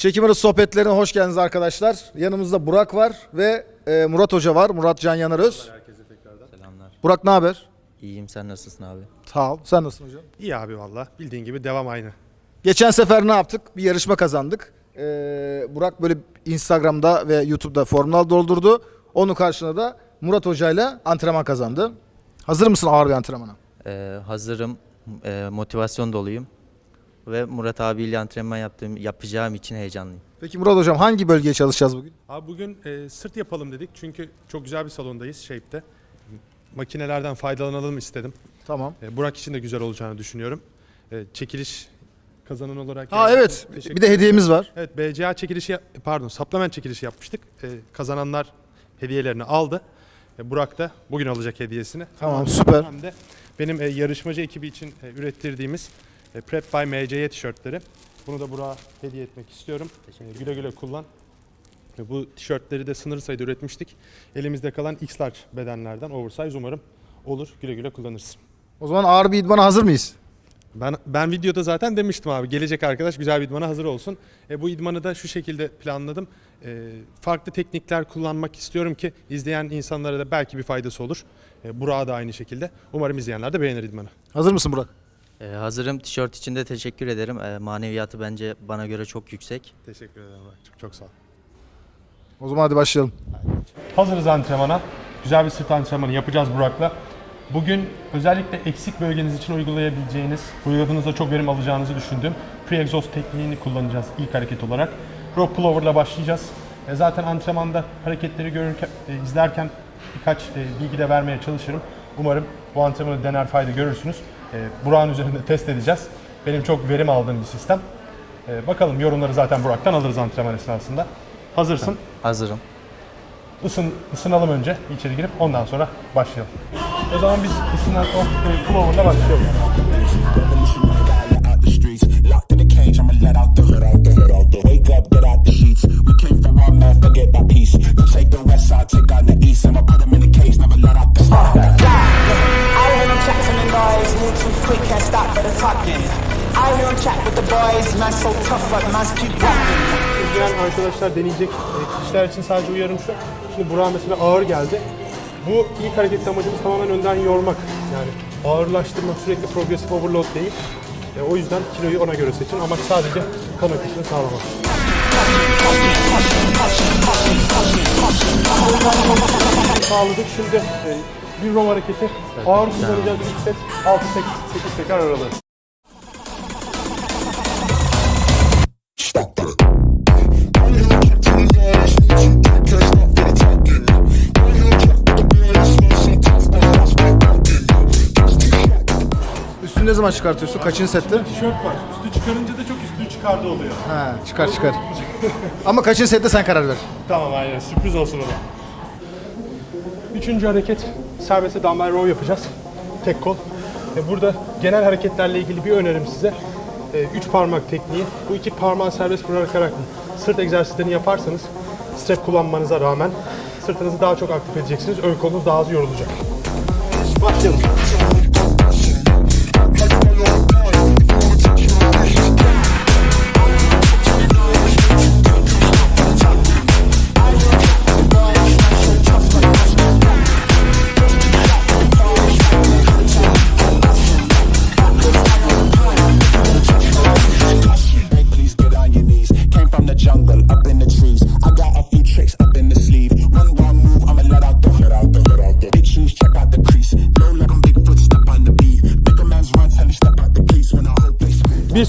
Çekim arası sohbetlerine hoş geldiniz arkadaşlar. Yanımızda Burak var ve e, Murat Hoca var. Murat Can Yanaröz. Selamlar. Burak ne haber? İyiyim sen nasılsın abi? Sağ ol. Sen nasılsın hocam? İyi abi valla. Bildiğin gibi devam aynı. Geçen sefer ne yaptık? Bir yarışma kazandık. E, Burak böyle Instagram'da ve YouTube'da formlar doldurdu. Onun karşılığında da Murat Hoca ile antrenman kazandı. Hazır mısın ağır bir antrenmana? Ee, hazırım. Ee, motivasyon doluyum. Ve Murat abiyle antrenman yaptığım, yapacağım için heyecanlıyım. Peki Murat Hocam hangi bölgeye çalışacağız bugün? Abi bugün e, sırt yapalım dedik çünkü çok güzel bir salondayız Shape'de. Makinelerden faydalanalım istedim. Tamam. E, Burak için de güzel olacağını düşünüyorum. E, çekiliş kazanan olarak... Ha yani evet. teşekkür Bir de hediyemiz var. Evet BCA çekilişi pardon supplement çekilişi yapmıştık. E, kazananlar hediyelerini aldı. E, Burak da bugün alacak hediyesini. Tamam, süper. Hem de benim e, yarışmacı ekibi için e, ürettirdiğimiz e, Prep by MC'ye tişörtleri. Bunu da Burak'a hediye etmek istiyorum. E, güle güle kullan. E, bu tişörtleri de sınırlı sayıda üretmiştik. Elimizde kalan X large bedenlerden oversize umarım olur. Güle güle kullanırsın. O zaman ağır bir idmana hazır mıyız? Ben ben videoda zaten demiştim abi gelecek arkadaş güzel bir idmana hazır olsun. E, bu idmanı da şu şekilde planladım. E, farklı teknikler kullanmak istiyorum ki izleyen insanlara da belki bir faydası olur. E, Burak'a da aynı şekilde. Umarım izleyenler de beğenir idmanı. Hazır mısın Burak? Ee, hazırım. Tişört için de teşekkür ederim. Ee, maneviyatı bence bana göre çok yüksek. Teşekkür ederim. Burak. Çok, çok sağ ol. O zaman hadi başlayalım. Hazırız antrenmana. Güzel bir sırt antrenmanı yapacağız Burak'la. Bugün özellikle eksik bölgeniz için uygulayabileceğiniz, uyguladığınızda çok verim alacağınızı düşündüğüm pre-exhaust tekniğini kullanacağız ilk hareket olarak. Rope pullover'la başlayacağız. E, zaten antrenmanda hareketleri görürken, e, izlerken birkaç e, bilgi de vermeye çalışırım. Umarım bu antrenmanı dener fayda görürsünüz. E, Burak'ın üzerinde test edeceğiz. Benim çok verim aldığım bir sistem. E, bakalım yorumları zaten Burak'tan alırız antrenman esnasında. Hazırsın. Hazırım. Isın, ısınalım önce içeri girip ondan sonra başlayalım. O zaman biz ısınan o e, pullover'la başlayalım. You take the west side, take out the east, I'ma put them in the cage, never let out the let talking. I hear them chat with the boys, man so tough, but man's keep walking. İzleyen arkadaşlar deneyecek e, kişiler için sadece uyarım şu. Şimdi Burak'a mesela ağır geldi. Bu ilk hareket amacımız tamamen önden yormak. Yani ağırlaştırmak sürekli progressive overload değil. E, o yüzden kiloyu ona göre seçin. Amaç sadece kan akışını sağlamak. Sağladık. Şimdi e, bir row hareketi. Ağır kullanacağız ilk set. 6-8 tekrar aralığı. Stop that. Guys, you can't stop talking. So tough, but shot. Üstünü ne zaman çıkartıyorsun? Kaçıncı sette? Tişört var. Üstü çıkarınca da çok üstü çıkardı oluyor. Ha, çıkar çıkar. Ama kaçıncı sette sen karar ver. Tamam aynen sürpriz olsun o da. Üçüncü hareket serbest dumbbell row yapacağız. Tek kol. E, burada genel hareketlerle ilgili bir önerim size. E, üç parmak tekniği. Bu iki parmağı serbest bırakarak sırt egzersizlerini yaparsanız strap kullanmanıza rağmen sırtınızı daha çok aktif edeceksiniz. Ön kolunuz daha az yorulacak. Başlayalım.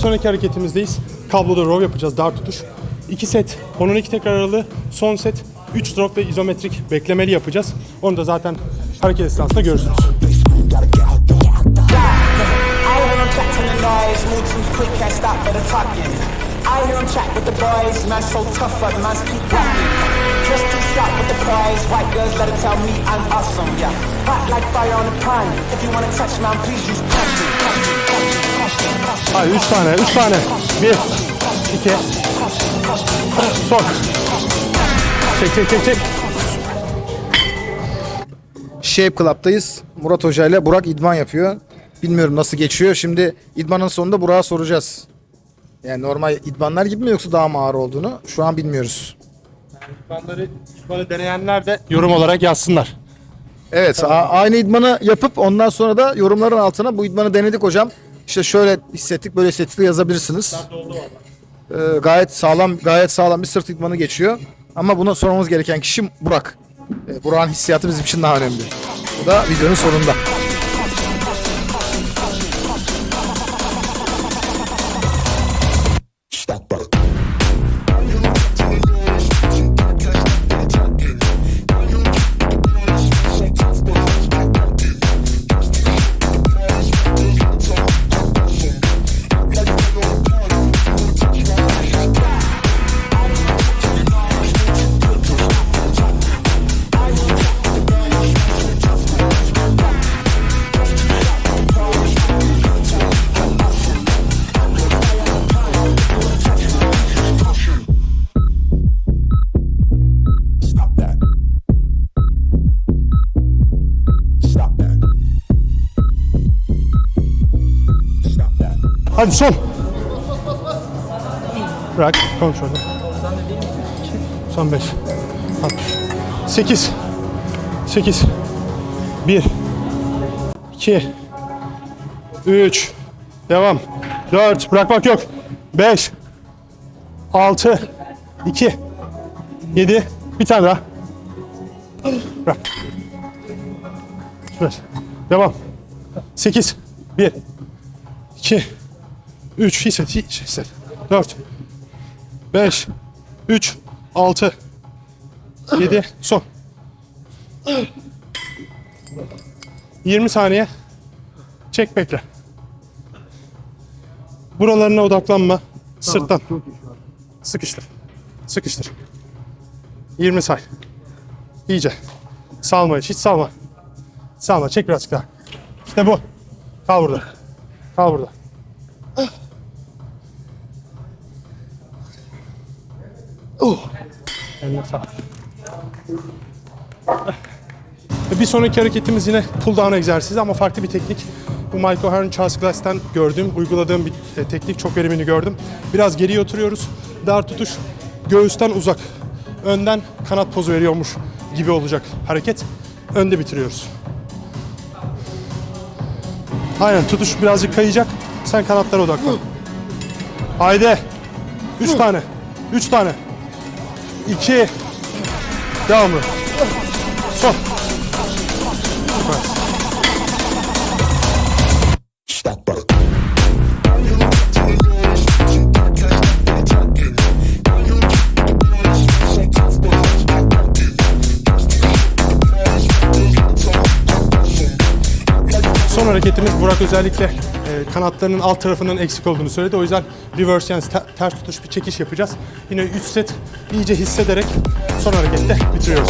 Sonraki hareketimizdeyiz. Kabloda row yapacağız, dar tutuş. 2 set, 10-12 tekrar aralığı. Son set 3 drop ve izometrik beklemeli yapacağız. Onu da zaten hareket esnasında görürsünüz. I them chat with the boys, man so tough, but man's keep walking. Just too sharp with the prize, white girls let it tell me I'm awesome, yeah. Hot like fire on the pan, if you wanna touch man, please use caution. Hayır 3 tane, 3 tane. 1, 2, sok. Çek çek çek çek. Shape Club'dayız. Murat Hoca ile Burak idman yapıyor. Bilmiyorum nasıl geçiyor. Şimdi idmanın sonunda Burak'a soracağız. Yani normal idmanlar gibi mi yoksa daha mı ağır olduğunu şu an bilmiyoruz. İdmanları, idmanı deneyenler de yorum olarak yazsınlar. Evet, a- aynı idmanı yapıp ondan sonra da yorumların altına bu idmanı denedik hocam. İşte şöyle hissettik, böyle hissettik yazabilirsiniz. Ee, gayet sağlam, gayet sağlam bir sırt idmanı geçiyor. Ama buna sormamız gereken kişi Burak. Ee, Burak'ın hissiyatı bizim için daha önemli. Bu da videonun sonunda. Hadi son. Bırak kontrolü. Son 5. 8. 8. 1. 2. 3. Devam. 4. Bırakmak yok. 5. 6. 2. 7. Bir tane daha. Bırak. Süper. Devam. 8. 1. 2. 3 hisset, hiç hisset. 4 5 3 6 7 son. 20 saniye. Çek bekle. Buralarına odaklanma. Sırttan. Sıkıştır. Sıkıştır. 20 say. İyice. Salma hiç, hiç salma. Salma, çek birazcık daha. İşte bu. Kal burada. Kal burada. Bir sonraki hareketimiz yine pull down egzersizi ama farklı bir teknik. Bu Michael O'Hearn Charles Glass'ten gördüğüm, uyguladığım bir e, teknik. Çok verimini gördüm. Biraz geriye oturuyoruz. Dar tutuş, göğüsten uzak. Önden kanat pozu veriyormuş gibi olacak hareket. Önde bitiriyoruz. Aynen tutuş birazcık kayacak. Sen kanatlara odaklan. Haydi. Üç tane. Üç tane. İki. Devamlı. Son. Hareketimiz Burak özellikle e, kanatlarının alt tarafının eksik olduğunu söyledi. O yüzden reverse yani te- ters tutuş bir çekiş yapacağız. Yine 3 set iyice hissederek son harekette bitiriyoruz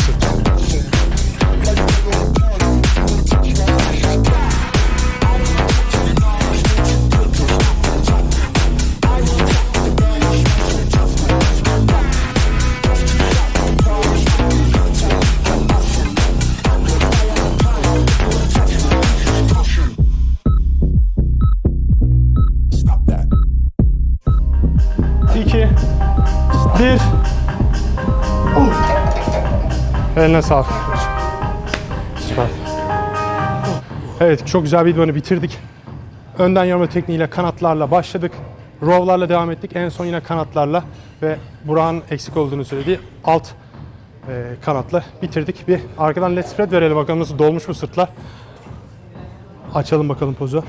Eline sağlık. Süper. Evet çok güzel bir idmanı bitirdik. Önden yarma tekniğiyle kanatlarla başladık. Row'larla devam ettik. En son yine kanatlarla ve Burak'ın eksik olduğunu söylediği alt e, kanatla bitirdik. Bir arkadan let's spread verelim bakalım nasıl dolmuş bu sırtlar. Açalım bakalım pozu.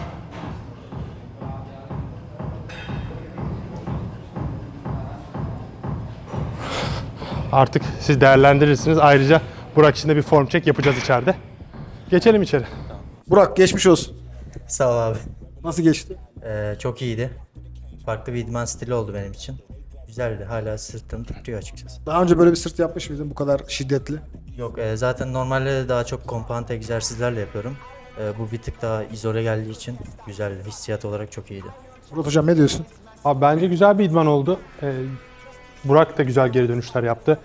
Artık siz değerlendirirsiniz. Ayrıca Burak için de bir form check yapacağız içeride. Geçelim içeri. Burak geçmiş olsun. Sağ ol abi. Nasıl geçti? Ee, çok iyiydi. Farklı bir idman stili oldu benim için. Güzeldi. Hala sırtım titriyor açıkçası. Daha önce böyle bir sırt yapmış mıydın bu kadar şiddetli? Yok e, zaten normalde de daha çok compound egzersizlerle yapıyorum. E, bu bir tık daha izole geldiği için güzeldi. Hissiyat olarak çok iyiydi. Murat hocam ne diyorsun? Abi bence güzel bir idman oldu. Ee, Burak da güzel geri dönüşler yaptı.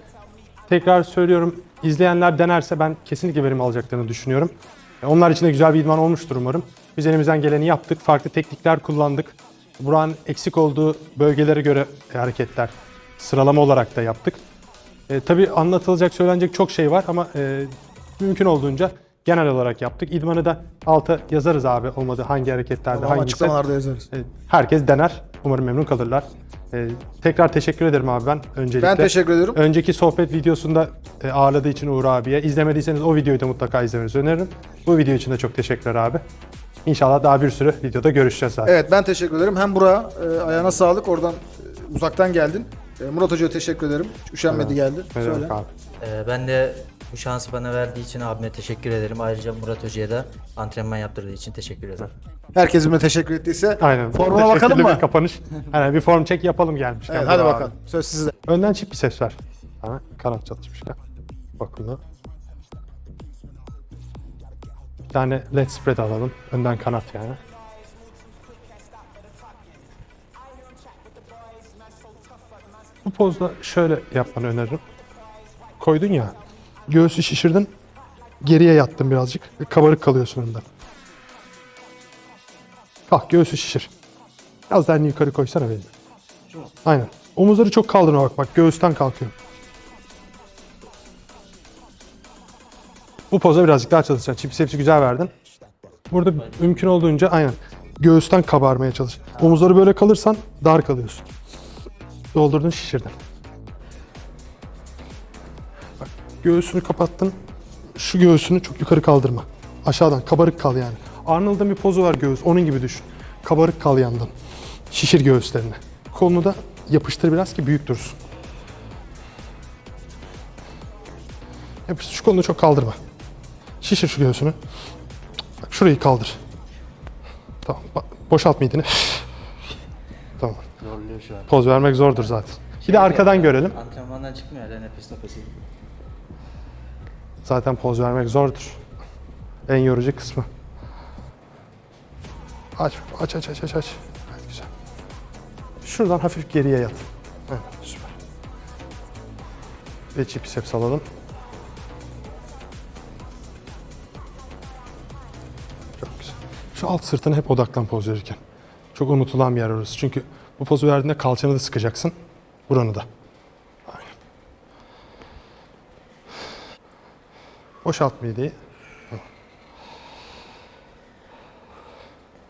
Tekrar söylüyorum, izleyenler denerse ben kesinlikle verim alacaklarını düşünüyorum. Onlar için de güzel bir idman olmuştur umarım. Biz elimizden geleni yaptık, farklı teknikler kullandık. Burak'ın eksik olduğu bölgelere göre hareketler sıralama olarak da yaptık. E, tabii anlatılacak, söylenecek çok şey var ama e, mümkün olduğunca genel olarak yaptık. İdmanı da alta yazarız abi olmadı hangi hareketlerde Tamam, hangisi. açıklamalarda yazarız. E, herkes dener. Umarım memnun kalırlar. E, tekrar teşekkür ederim abi ben öncelikle. Ben teşekkür ediyorum. Önceki sohbet videosunda e, ağırladığı için Uğur abiye. İzlemediyseniz o videoyu da mutlaka izlemenizi öneririm. Bu video için de çok teşekkürler abi. İnşallah daha bir sürü videoda görüşeceğiz zaten. Evet ben teşekkür ederim. Hem Burak'a e, ayağına sağlık. Oradan e, uzaktan geldin. E, Murat Hoca'ya teşekkür ederim. Hiç Üşenmedi geldi. Ne Söyle. abi. Ee, ben de bu şansı bana verdiği için abime teşekkür ederim. Ayrıca Murat Hoca'ya da antrenman yaptırdığı için teşekkür ederim. Herkes birbirine teşekkür ettiyse Aynen. formuna bakalım mı? bir kapanış. Aynen bir form check yapalım gelmişken. Evet, hadi bakalım. Söz sizde. Önden çift biceps ver. Ha, kanat çalışmışken. Bakın Bir tane leg spread alalım. Önden kanat yani. Bu pozda şöyle yapmanı öneririm. Koydun ya, göğsü şişirdin, geriye yattın birazcık. Kabarık kalıyorsun önden. Kalk göğsü şişir. Biraz daha yukarı koysana benim. Aynen. Omuzları çok kaldırma bak bak göğüsten kalkıyor. Bu poza birazcık daha çalışacaksın. Çips hepsi güzel verdin. Burada mümkün olduğunca aynen göğüsten kabarmaya çalış. Omuzları böyle kalırsan dar kalıyorsun. Doldurdun şişirdin. Bak göğsünü kapattın. Şu göğsünü çok yukarı kaldırma. Aşağıdan kabarık kal yani. Arnold'un bir pozu var göğüs. Onun gibi düşün. Kabarık kal yandan. Şişir göğüslerini. Kolunu da yapıştır biraz ki büyük dursun. Yapıştır. Şu kolunu çok kaldırma. Şişir şu göğsünü. Bak şurayı kaldır. Tamam. Bak, boşalt mideni. tamam. Zorluyor şu an. Poz vermek zordur zaten. Bir de arkadan görelim. Antrenmandan çıkmıyor hala nefes nefesi. Zaten poz vermek zordur. En yorucu kısmı. Aç, aç, aç, aç, aç, aç. Güzel. Şuradan hafif geriye yat. Evet, süper. Ve biceps alalım. Çok güzel. Şu alt sırtına hep odaklan poz verirken. Çok unutulan bir yer orası. Çünkü bu pozu verdiğinde kalçanı da sıkacaksın. Buranı da. Aynen. Boşalt mideyi.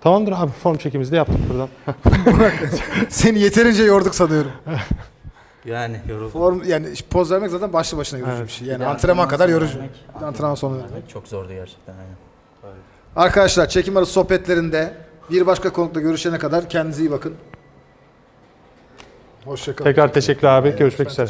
Tamamdır abi form çekimizi de yaptık buradan. Seni yeterince yorduk sanıyorum. Yani yoruldum. Form yani poz vermek zaten başlı başına yorucu Evet. bir şey. Yani Bir de antrenman kadar sonra yorucu. vermek, Antrenman sonu. vermek çok zordu gerçekten aynen. Arkadaşlar çekim arası sohbetlerinde bir başka konukla görüşene kadar kendinize iyi bakın. Hoşçakalın. Tekrar teşekkür abi. Görüşmek üzere.